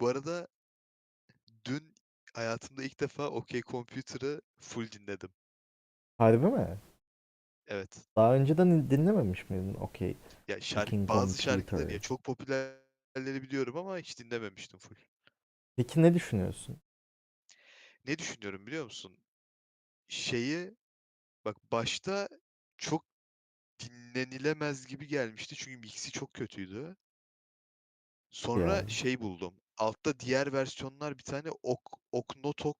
Bu arada dün hayatımda ilk defa OK Computer'ı full dinledim. Harbi mi? Evet. Daha önceden dinlememiş miydin? Okey. Ya şarkı bazı şarkıları ya çok popülerleri biliyorum ama hiç dinlememiştim full. Peki ne düşünüyorsun? Ne düşünüyorum biliyor musun? Şeyi bak başta çok dinlenilemez gibi gelmişti çünkü mixi çok kötüydü. Sonra Ya. şey buldum. Altta diğer versiyonlar bir tane Ok Oknotok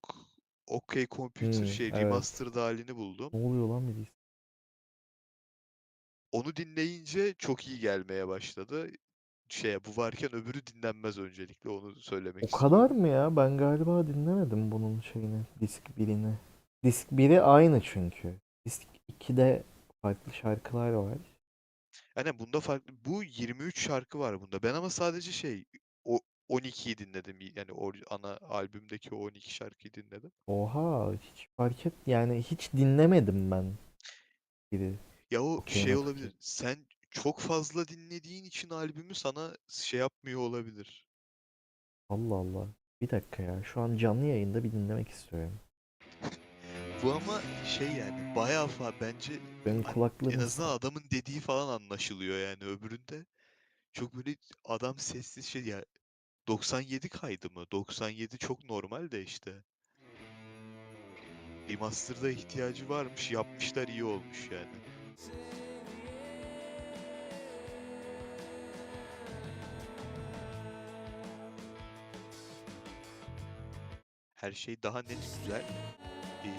OK Computer Hmm, şey evet. remastered halini buldum. Ne oluyor lan Melis? Onu dinleyince çok iyi gelmeye başladı. Şeye bu varken öbürü dinlenmez öncelikle onu söylemek O istiyorum. kadar mı ya? Ben galiba dinlemedim bunun şeyini. Disk 1'ini. Disk 1'i aynı çünkü. Disk 2'de farklı şarkılar var. Yani bunda farklı bu 23 şarkı var bunda. Ben ama sadece şey 12'yi dinledim. Yani or- ana albümdeki o 12 şarkıyı dinledim. Oha hiç fark et yani hiç dinlemedim ben. Biri. Ya o Okey, şey olabilir. okey. Sen çok fazla dinlediğin için albümü sana şey yapmıyor olabilir. Allah Allah. Bir dakika ya. Şu an canlı yayında bir dinlemek istiyorum. Bu ama şey yani bayağı fa bence Benim kulaklığım en azından adamın dediği falan anlaşılıyor yani öbüründe çok böyle adam sessiz şey ya 97 kaydı mı? 97 çok normal de işte. Remaster'da ihtiyacı varmış, yapmışlar iyi olmuş yani. Her şey daha net güzel. Ee,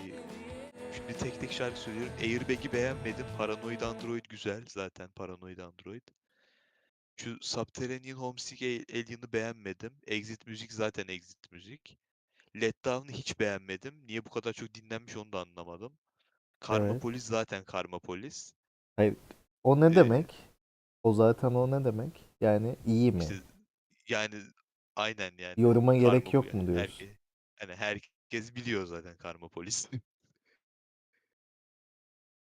şimdi tek tek şarkı söylüyorum. Airbag'i beğenmedim. Paranoid Android güzel. Zaten Paranoid Android. Şu Subterranean Homesick Alien'ı beğenmedim. Exit Müzik zaten Exit Müzik. Let Down'ı hiç beğenmedim. Niye bu kadar çok dinlenmiş onu da anlamadım. Karmapolis zaten Karmapolis. Hayır. O ne Ee, demek? O zaten o ne demek? Yani iyi mi? İşte yani aynen yani. Yoruma gerek Karma- yok mu yani diyorsun? herke- hani herkes biliyor zaten Karmapolis.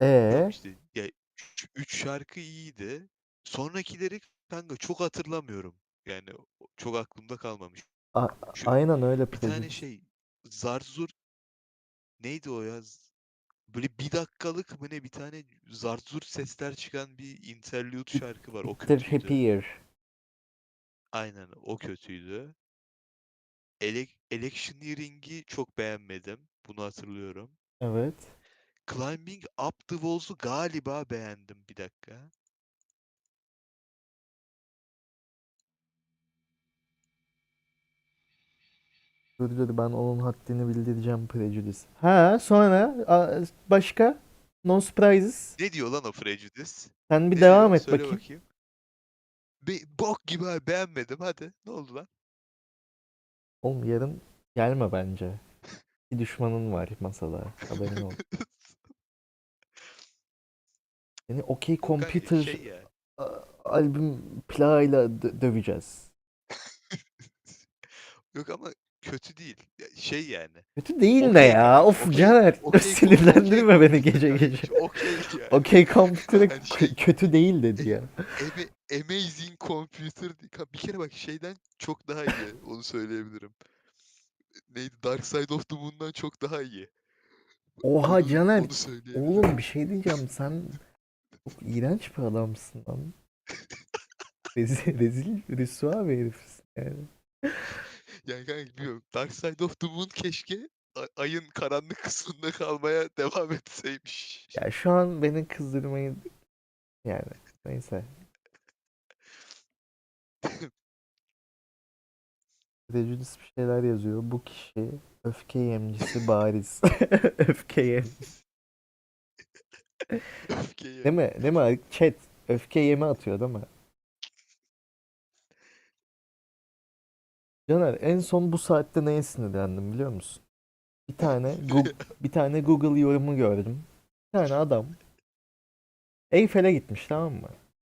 Ee, İşte ya üç, üç şarkı iyiydi. Sonrakileri kanka çok hatırlamıyorum. Yani çok aklımda kalmamış. a- Şu aynen öyle bir tane şey Zarzur neydi o ya? Böyle bir dakikalık mı ne bir tane Zarzur sesler çıkan bir interlude şarkı var. O Bitter kötüydü. Happier. Aynen o kötüydü. Ele Electioneering'i çok beğenmedim. Bunu hatırlıyorum. Evet. Climbing Up the Walls'u galiba beğendim. Bir dakika. Dur dur ben onun haddini bildireceğim Prejudice. Ha sonra a- başka? No Surprises. Ne diyor lan o Prejudice? Sen bir Ne devam diyor? et Söyle bakayım. bakayım. Be bok gibi abi, beğenmedim. Hadi. Ne oldu lan? Oğlum yarın gelme bence. Bir düşmanın var masada. Haberin olsun. Seni OK Bu kanka Computer şey ya. a- albüm plağıyla dö- döveceğiz. Yok ama kötü değil. Ya Şey yani. Kötü değil ne Okey, ya? Of okey, Caner. okey, Sinirlendirme okey beni gece gece. Okey yani. OK Computer'ı Yani kö- şey- kötü değil dedi ya. Ama- Amazing Computer di- ka- bir kere bak şeyden çok daha iyi. Onu söyleyebilirim. Neydi? Dark Side of the Moon'dan çok daha iyi. Oha Onu- Caner. Onu söyleyebilirim. Oğlum bir şey diyeceğim sen çok iğrenç bir adamsın lan. Rezil, rezil rüsva bir herifsin yani. Yani kanka bilmiyorum. Dark Side of the Moon keşke ayın karanlık kısmında kalmaya devam etseymiş. Ya şu an beni kızdırmayı yani neyse. Prejudice bir şeyler yazıyor. Bu kişi öfke yemcisi bariz. öfke yemcisi. Öfkeyi. Değil mi? Değil mi? Chat öfke yemi atıyor değil mi? Caner en son bu saatte neye sinirlendim biliyor musun? Bir tane Google, bir tane Google yorumu gördüm. Bir tane adam Eyfel'e gitmiş tamam mı?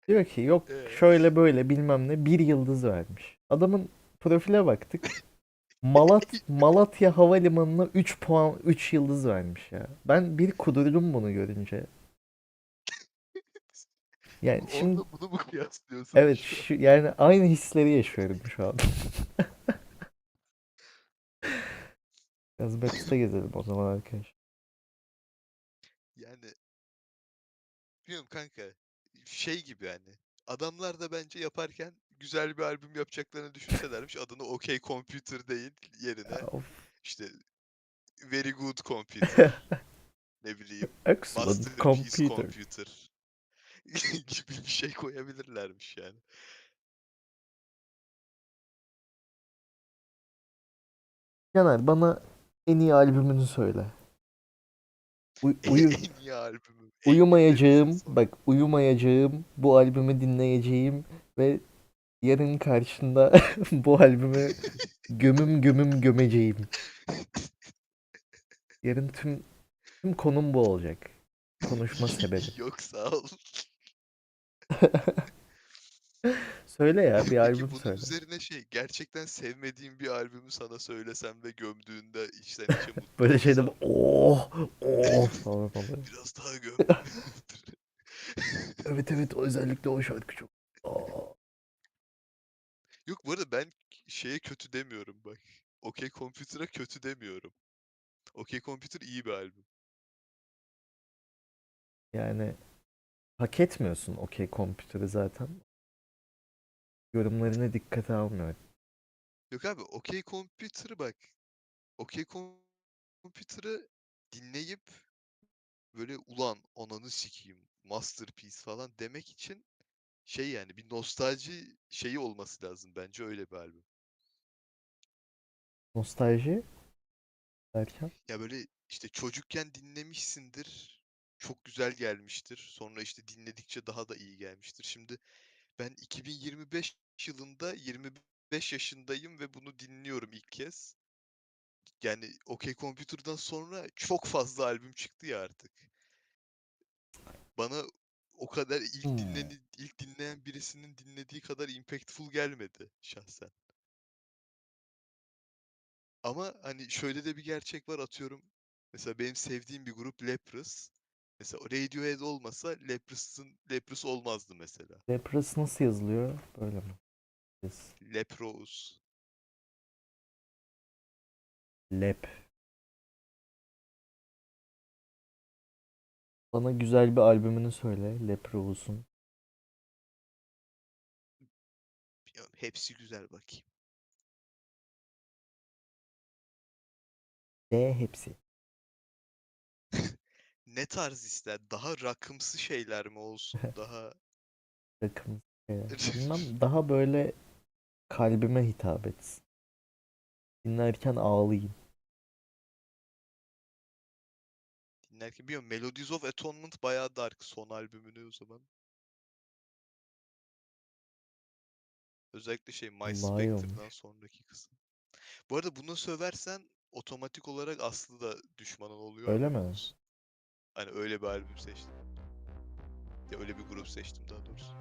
Diyor ki yok şöyle böyle bilmem ne bir yıldız vermiş. Adamın profile baktık. Malat Malatya Havalimanı'na 3 puan 3 yıldız vermiş ya. Ben bir kudurdum bunu görünce. Yani şimdi bunu mu kıyaslıyorsun? evet şu, yani aynı hisleri yaşıyorum şu an. Biraz gezelim o zaman arkadaş. Yani bilmiyorum kanka. Şey gibi yani. Adamlar da bence yaparken güzel bir albüm yapacaklarını düşünselermiş. Adını OK Computer değil yerine Ya, of. işte Very Good Computer ne bileyim Excellent Masterpiece computer. Computer gibi bir şey koyabilirlermiş yani. Caner bana en iyi albümünü söyle. Uy- uyu- en iyi albümü. uyumayacağım, bak uyumayacağım, bu albümü dinleyeceğim ve yarın karşında bu albümü gömüm gömüm gömeceğim. Yarın tüm tüm konum bu olacak. Konuşma sebebi. Yok sağ ol. Söyle ya bir Peki albüm bunun söyle. üzerine şey gerçekten sevmediğim bir albümü sana söylesem ve gömdüğünde içten içe mutlu Böyle şeyde olsam, oh oh falan oluyor. biraz daha göm. Evet evet özellikle o şarkı çok. Aa. Yok bu arada ben şeye kötü demiyorum bak. OK Computer'a kötü demiyorum. OK Computer iyi bir albüm. Yani hak etmiyorsun okey kompütürü zaten. Yorumlarını dikkate almıyor. Yok abi OK Computer'ı bak. OK Computer'ı dinleyip böyle ulan ananı sikeyim masterpiece falan demek için şey yani bir nostalji şeyi olması lazım bence öyle bir albüm. Nostalji derken Ya böyle işte çocukken dinlemişsindir. Çok güzel gelmiştir. Sonra işte dinledikçe daha da iyi gelmiştir. Şimdi ben 2025 yılında 25 yaşındayım ve bunu dinliyorum ilk kez. Yani OK Computer'dan sonra çok fazla albüm çıktı ya artık. Bana o kadar ilk Hmm. dinleni ilk dinleyen birisinin dinlediği kadar impactful gelmedi şahsen. Ama hani şöyle de bir gerçek var atıyorum. Mesela benim sevdiğim bir grup Leprous. Mesela Radiohead olmasa Leprous'un Leprous olmazdı mesela. Leprous nasıl yazılıyor? Böyle mi? Leprous. Lep. Bana güzel bir albümünü söyle. Leprous'un. Hepsi güzel bakayım. D hepsi. Ne tarz ister? Daha rakımsı şeyler mi olsun? Daha Takım. şeyler. Bilmem daha böyle kalbime hitap etsin. Dinlerken ağlayayım. dinlerken bilmiyorum. Melodies of Atonement bayağı dark son albümünü o zaman. Özellikle şey My Spectre'dan sonraki kısım. Bu arada bunu söversen otomatik olarak Aslı da düşmanın oluyor Öyle mi? Hani öyle bir albüm seçtim. Ya öyle bir grup seçtim daha doğrusu.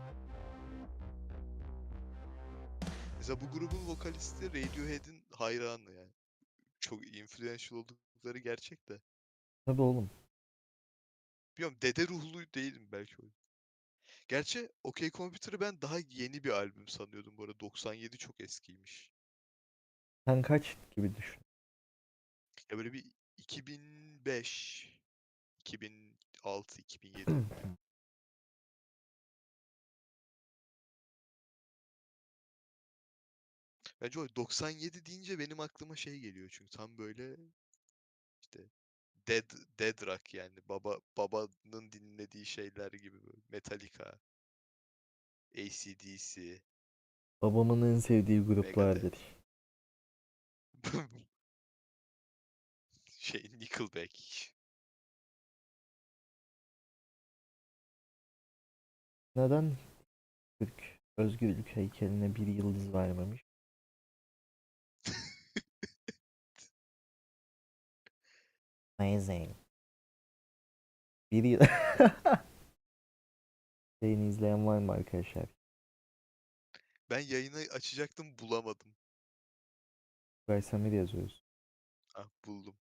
Mesela bu grubun vokalisti Radiohead'in hayranı yani. Çok influential oldukları gerçek de. Tabii oğlum. Bilmiyorum dede ruhlu değilim belki o. Gerçi OK Computer'ı ben daha yeni bir albüm sanıyordum bu arada. 97 çok eskiymiş. Sen kaç gibi düşün? Ya böyle bir 2005, 2006, 2007. Bence o 97 deyince benim aklıma şey geliyor çünkü tam böyle işte Dead, Dead Rock yani baba babanın dinlediği şeyler gibi böyle Metallica, AC/DC, Babamın en sevdiği Megadeth. gruplardır. şey Nickelback. Neden Türk özgürlük heykeline bir yıldız vermemiş? Amazing. Bir yıl... Yayını izleyen var mı arkadaşlar? Ben yayını açacaktım bulamadım. Tugay Samir yazıyoruz. Ah buldum.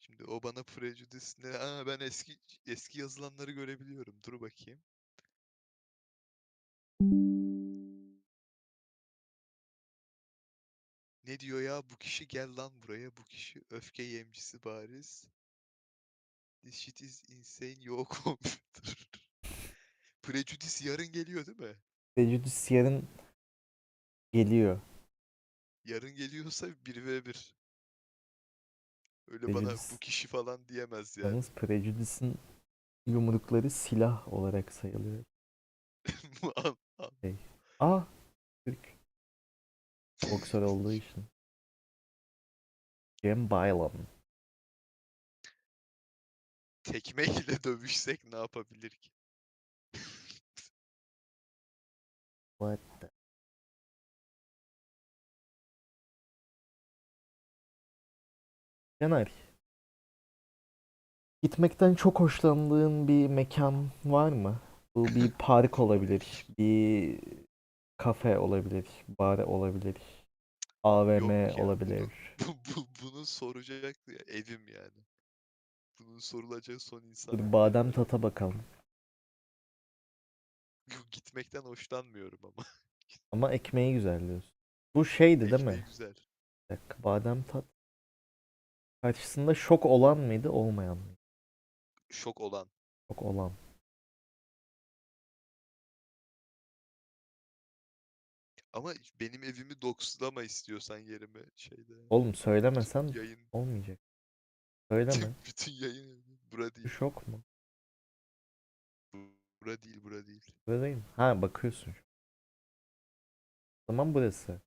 Şimdi o bana Prejudice ne? Aa, ben eski eski yazılanları görebiliyorum. Dur bakayım. Ne diyor ya bu kişi gel lan buraya bu kişi öfke yemcisi bariz. This shit is insane yo computer. Prejudice yarın geliyor değil mi? Prejudice yarın geliyor. Yarın geliyorsa 1v1. Öyle bana bu Prejudice- kişi falan diyemez yani. Yalnız Prejudice'in yumrukları silah olarak sayılıyor. An- an- Aa! Türk. Boksör olduğu için. Cem Baylan. Tekmeyle dövüşsek ne yapabilir ki? What the- Caner. Gitmekten çok hoşlandığın bir mekan var mı? Bu bir park olabilir, bir kafe olabilir, bar olabilir, AVM Yok ya, olabilir. Bu, bu, bunu soracak ya, evim yani. Bunun sorulacak son insan. Dur benim badem tata bakalım. Gitmekten hoşlanmıyorum ama. Ama ekmeği güzel diyorsun. Bu şeydi değil Ekmeği mi? güzel. Bir dakika, badem tat. Karşısında şok olan mıydı, olmayan mıydı? Şok olan. Şok olan. Ama benim evimi doxlama istiyorsan yerime şeyde. Oğlum söylemesen Yayın. olmayacak. Söyleme. Bütün yayın. Bura Bu değil. şok mu? Bura değil, bura değil. Buradayım. Ha bakıyorsun. şu. O zaman burası.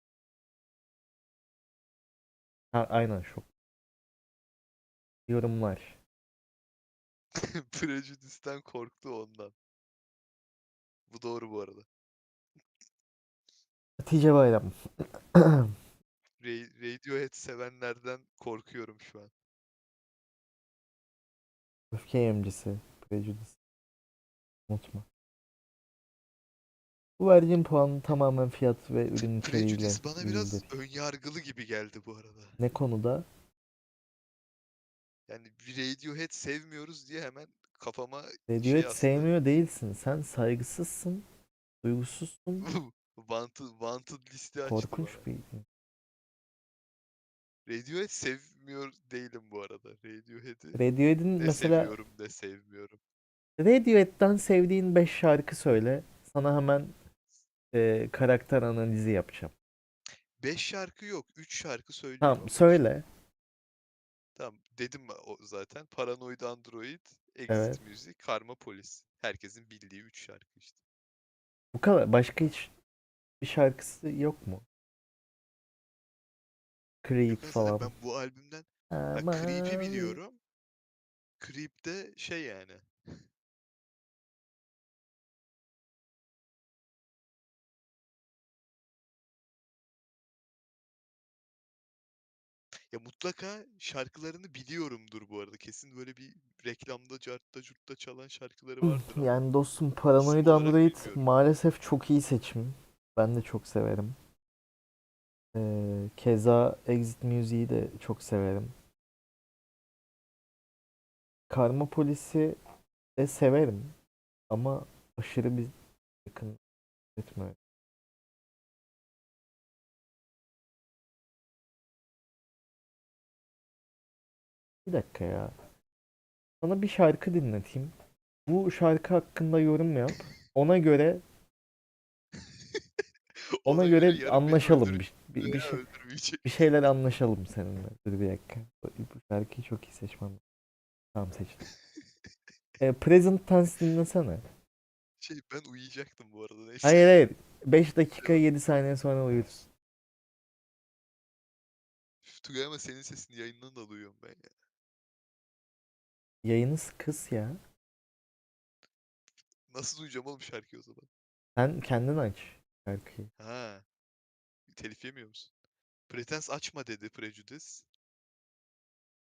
Ha aynen şok. Yorumlar. Prejudice'den korktu ondan. Bu doğru bu arada. Hatice Bayram. Ra- Radiohead sevenlerden korkuyorum şu an. Öfke yemcisi. Prejudice. Unutma. Bu verdiğim puan tamamen fiyat ve ürün içeriğiyle Prejudice bana biraz ilgilidir. önyargılı gibi geldi bu arada. Ne konuda? Yani bir Radiohead sevmiyoruz diye hemen kafama Radiohead şey aslında sevmiyor değilsin. Sen saygısızsın. Duygusuzsun. wanted, wanted listi açtı Korkunç bana. bir Radiohead sevmiyor değilim bu arada. Radiohead'i Radiohead'in ne mesela seviyorum ne sevmiyorum. Radiohead'den sevdiğin 5 şarkı söyle. Sana hemen e, karakter analizi yapacağım. 5 şarkı yok. 3 şarkı söyleyeyim Tamam ama. söyle. Tamam dedim o zaten. Paranoid Android, Exit Evet. Music, Karma Police. Herkesin bildiği 3 şarkı işte. Bu kadar. Başka hiç bir şarkısı yok mu? Creep Yok mesela falan. ben bu albümden ha, Creep'i biliyorum. Creep de şey yani. Ya mutlaka şarkılarını biliyorumdur bu arada. Kesin böyle bir reklamda, cartta, curtta çalan şarkıları vardır ama. Yani dostum Paranoid olarak Android bilmiyorum. maalesef çok iyi seçim. Ben de çok severim. Ee, keza Exit Music'i de çok severim. Karma Police'i de severim. Ama aşırı bir yakın etmiyor. Bir dakika ya. Sana bir şarkı dinleteyim. Bu şarkı hakkında yorum yap. Ona göre ona göre yarın beni anlaşalım. öldürür- Bir, bir, bir, şey, öldürmeyecek. bir şeyler anlaşalım seninle. Dur bir dakika. Bu, bu şarkıyı çok iyi seçmem. lazım. Tamam seçtim. E, Present Tense dinlesene. Şey ben uyuyacaktım bu arada neyse. Hayır hayır. 5 dakika 7 saniye sonra uyuruz. Üf, Tugay ama senin sesini yayından da duyuyorum ben ya. Yayını kıs ya. Nasıl duyacağım oğlum şarkıyı o zaman? Sen kendin aç şarkıyı. Ha. Telif yemiyor musun? Pretense açma dedi Prejudice.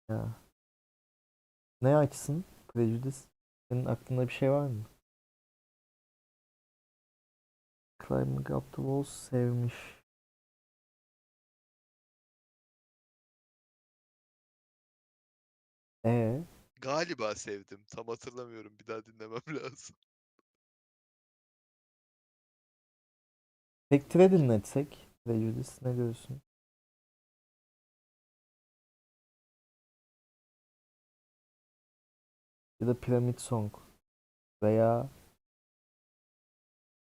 Ya. Ne açsın? Prejudice. Senin aklında bir şey var mı? Climbing Up the Walls sevmiş. E Galiba sevdim. Tam hatırlamıyorum. Bir daha dinlemem lazım. Peki Treadle'ını etsek. Prejudice ne diyorsun? Ya da Pyramid Song. Veya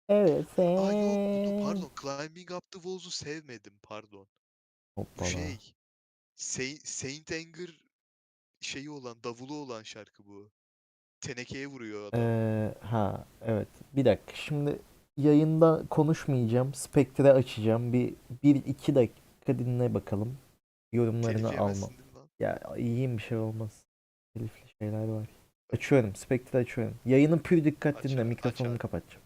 Evet. Sen... Aa yok pardon Climbing Up the Walls'u sevmedim pardon. Hoppala. Bu şey Saint, Saint Anger şeyi olan davulu olan şarkı bu. Tenekeye vuruyor adam. Ee, ha evet bir dakika şimdi yayında konuşmayacağım. Spectre açacağım. Bir, bir iki dakika dinle bakalım. Yorumlarını Telif lan? Ya iyiyim bir şey olmaz. Telifli şeyler var. Açıyorum. Spectre açıyorum. Yayını pür dikkat Aç dinle. aç Mikrofonumu abi. kapatacağım.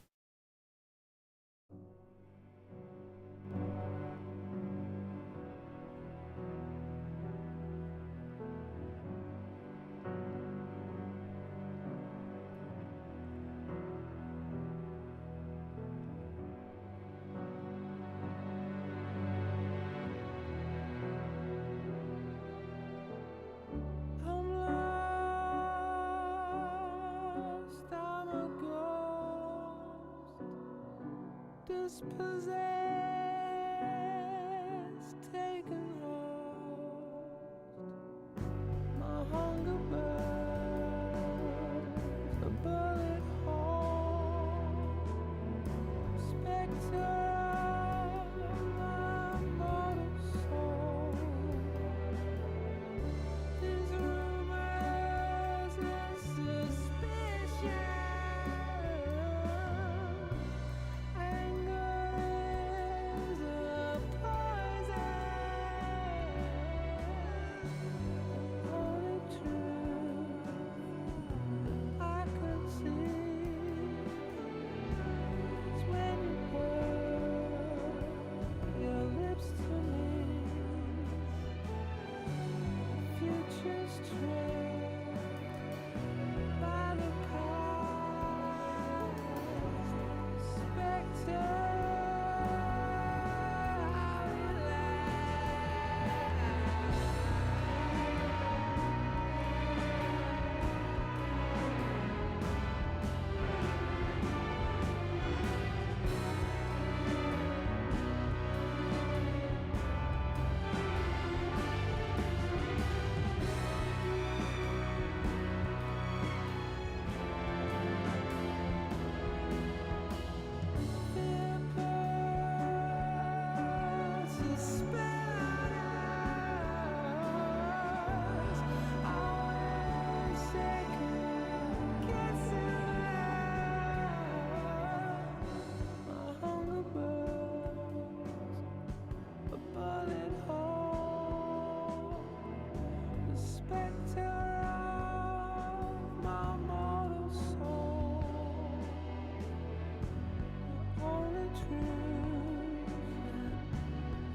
just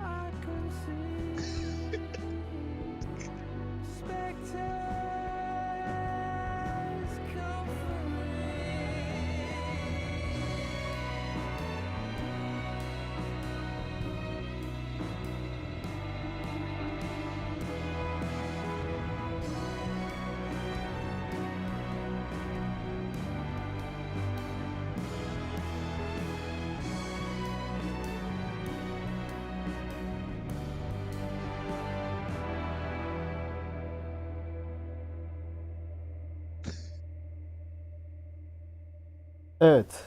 I can see. Evet.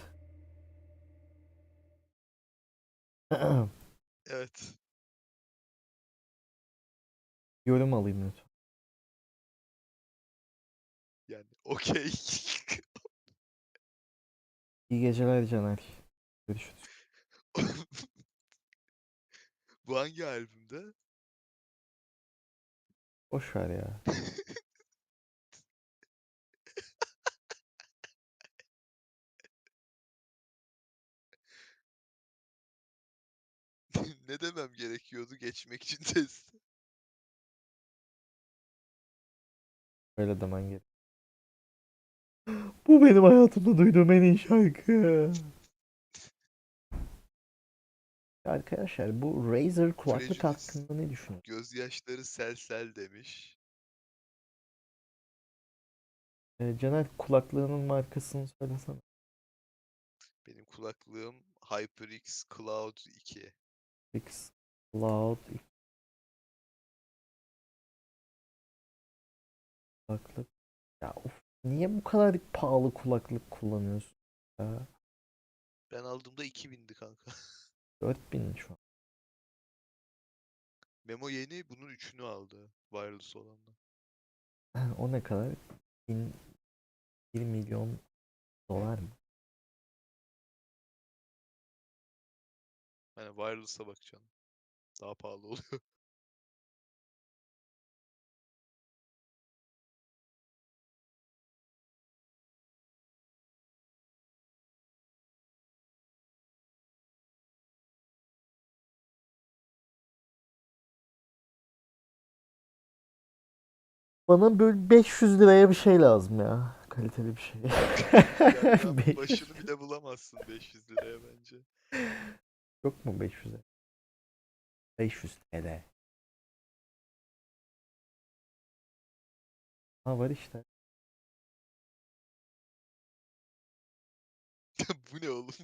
Evet. Yorum alayım lütfen. Yani okey. İyi geceler Caner. Görüşürüz. Bu hangi albümde? Boş ver ya. ne demem gerekiyordu geçmek için test? Öyle demen gerek. Bu benim hayatımda duyduğum en iyi şarkı. Arkadaşlar bu Razer kulaklık Prejudice. hakkında ne düşünüyorsunuz? Gözyaşları sel sel demiş. Ee, Caner kulaklığının markasını söylesene. Benim kulaklığım HyperX Cloud 2. X Loud kulaklık. Ya of Niye bu kadar pahalı kulaklık kullanıyorsun? Ya, Ben aldığımda 2000'di kanka. 4000 şu an. Memo yeni bunun üçünü aldı. Wireless olanla. O ne kadar? 1000 1 milyon dolar mı? Hani wireless'a bakacaksın. Daha pahalı oluyor. Bana böyle 500 liraya bir şey lazım ya. Kaliteli bir şey. Yani başını bile bulamazsın 500 liraya bence. Yok mu 500'e? 500 TL. Ha var işte. Bu ne oğlum?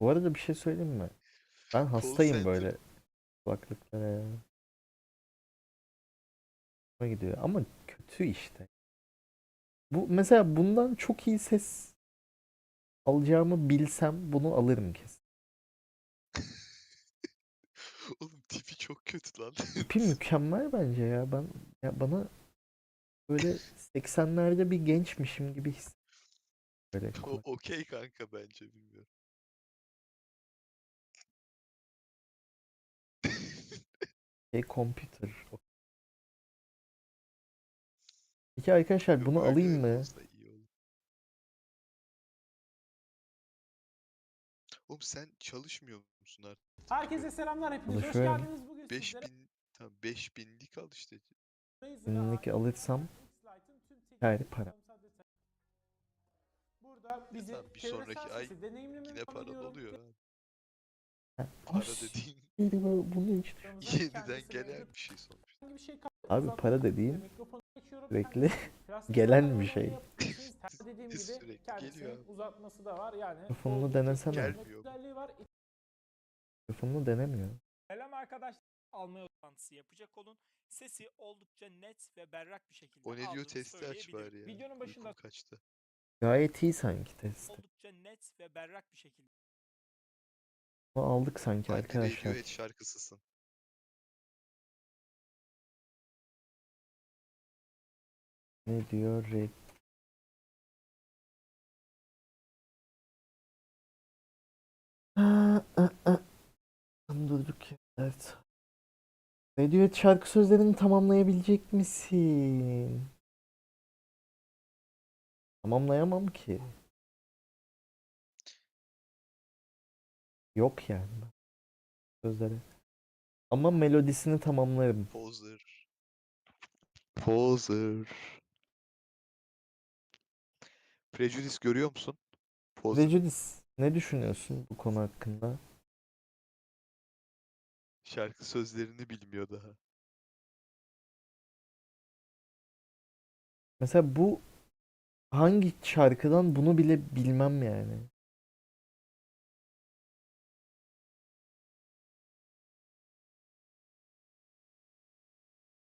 Bu arada bir şey söyleyeyim mi? Ben hastayım center. böyle kulaklıklara ya. Hoşuma gidiyor ama kötü işte. Bu mesela bundan çok iyi ses alacağımı bilsem bunu alırım kesin. Oğlum tipi çok kötü lan. İpi mükemmel bence ya. Ben ya bana böyle 80'lerde bir gençmişim gibi his. Böyle O okey kanka bence bilmiyorum. şey computer. Peki arkadaşlar bunu alayım mı? olsa iyi olur. Oğlum sen çalışmıyor musun artık? Herkese selamlar hepiniz. Hoş geldiniz. Bugün sizlere 5000 tamam 5000'lik al işte. Binlik alırsam ve para. Burada bizi Tamam, bir sonraki ay Yine paralı oluyor Para dediğin hiç Ekranımıza yeniden gelen bir şey sonuçta. Bir şey. Abi para dediğin mikrofonu açıyorum. sürekli gelen bir şey. Dediğim gibi Sürekli kendisinin geliyor abi. uzatması da var yani. Oldukça denesene. Gelmiyor. özelliği var. Telefonunu denemiyor. Selam arkadaşlar. Almaya toplantısı yapacak olun. Sesi oldukça net ve berrak bir şekilde O ne diyor testi aç bari ya. Videonun başında Uykum kaçtı. Gayet iyi sanki test. oldukça net ve berrak bir şekilde Bunu aldık sanki Anti arkadaşlar. Radiohead şarkısısın. Ne diyor Red? Aa, aa, aa. Tam durduk ya. Evet. Radiohead şarkı sözlerini tamamlayabilecek misin? Tamamlayamam ki. Yok yani. Sözleri. Ama melodisini tamamlarım. Poser. Poser. Prejudice görüyor musun? Poser. Prejudice, ne düşünüyorsun bu konu hakkında? Şarkı sözlerini bilmiyor daha. Mesela bu hangi şarkıdan bunu bile bilmem yani.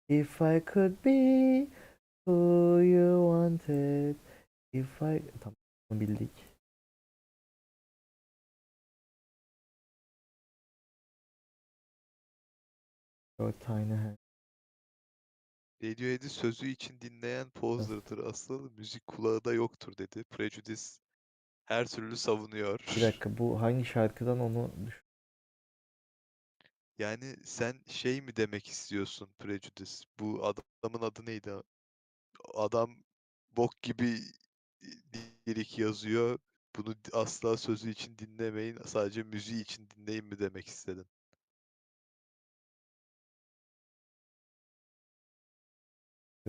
If I could be who you wanted, if I... Tamam, bildik. Your tiny hand. Radiohead'i sözü için dinleyen Poser'dır. Asıl müzik kulağı da yoktur dedi. Prejudice her türlü savunuyor. Bir dakika bu hangi şarkıdan onu Yani sen şey mi demek istiyorsun Prejudice? Bu adamın adı neydi? Adam bok gibi lirik yazıyor. Bunu asla sözü için dinlemeyin. Sadece müziği için dinleyin mi demek istedin?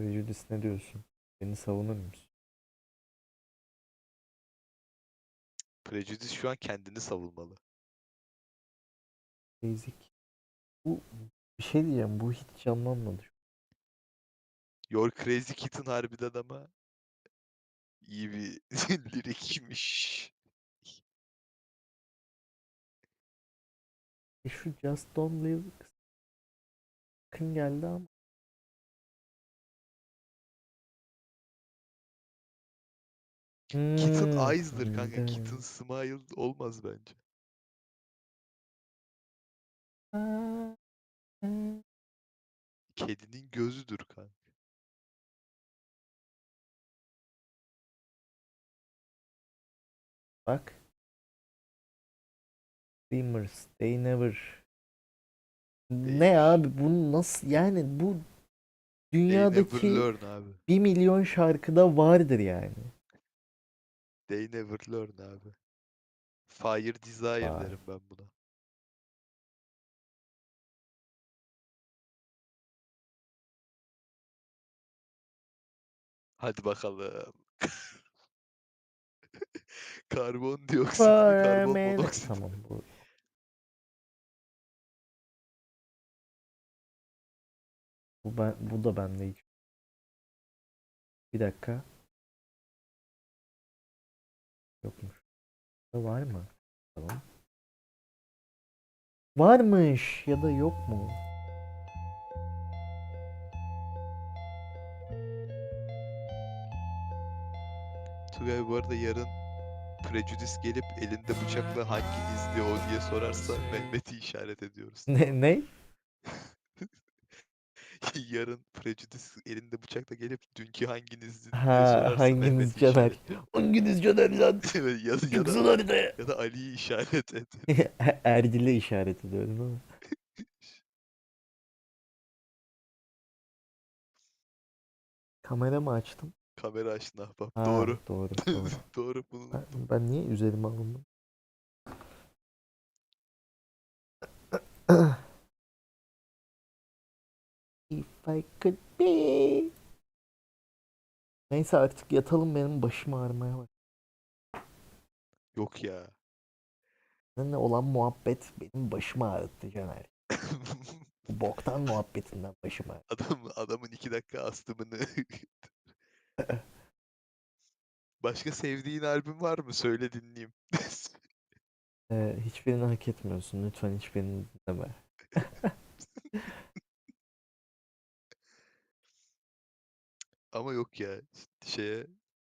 Prejudice ne diyorsun? Beni savunur musun? Prejudice şu an kendini savunmalı. Basic. Bu bir şey diyeceğim bu hiç canlanmadı. Your Crazy Kitten harbiden ama iyi bir lirikmiş. E şu Just Don't Live yakın geldi ama Kitten Eyes'dır kanka. Kitten Smile olmaz bence. Kedinin gözüdür kanka. Bak. Dreamers, they never. Ne abi bu nasıl yani bu dünyadaki learn abi. 1 milyon şarkıda vardır yani. They never learn abi. Fire Desire Vay. derim ben buna. Hadi bakalım. Karbondioksit mi, karbon monoksit? Tamam bu. Bu ben bu da bende hiç. Bir dakika. Yokmuş. Da var mı? Tamam. Varmış ya da yok mu? Tugay bu arada yarın Prejudice gelip elinde bıçakla hangi izliyor o diye sorarsa Mehmet'i işaret ediyoruz. Ne ne? Yarın Prejudice elinde bıçakla gelip dünkü hanginiz diye Ha sorarsa hanginiz Caner? işaret Hanginiz Caner lan? Evet, ya, ya, Çıksın da, ya da Ali'yi işaret et. Erdil'e işaret ediyorum ama. Kamera mı açtım? Kamera açtın ahbap. Ha, Doğru. Doğru, doğru. Doğru bunu. Ben, ben niye üzerime alındım? If I could be. Neyse artık yatalım benim başım ağrımaya bak. Yok ya. Seninle olan muhabbet benim başımı ağrıttı Caner. Bu boktan muhabbetinden başım ağrıttı. Adam, adamın iki dakika astımını. Başka sevdiğin albüm var mı? Söyle dinleyeyim. Ee, hiçbirini hak etmiyorsun. Lütfen hiçbirini dinleme. Ama yok ya. Şeye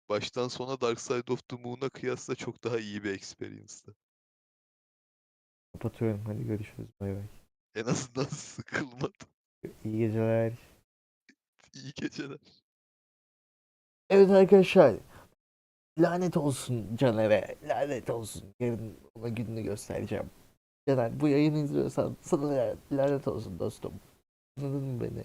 baştan sona Dark Side of the Moon'a kıyasla çok daha iyi bir experience'tı. Kapatıyorum. Hadi görüşürüz. Bay bay. En azından sıkılmadım. İyi geceler. İyi geceler. Evet arkadaşlar. Lanet olsun Caner'e. Lanet olsun. Yarın ona gününü göstereceğim. Caner bu yayını izliyorsan sana la- lanet olsun dostum. Anladın mı beni?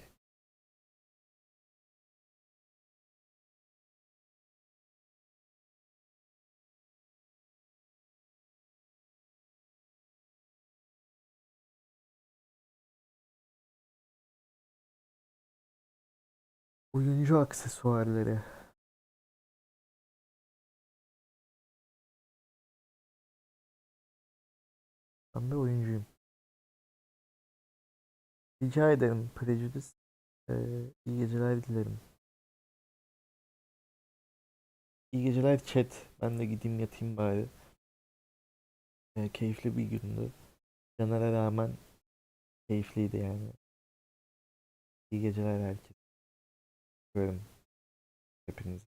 Oyuncu aksesuarları. Ben bir oyuncuyum. Rica ederim Prejudice. Ee, iyi geceler dilerim. İyi geceler chat. Ben de gideyim yatayım bari. Ee, keyifli bir gündü. Caner'e rağmen keyifliydi yani. İyi geceler herkese. Öpüyorum hepinizi.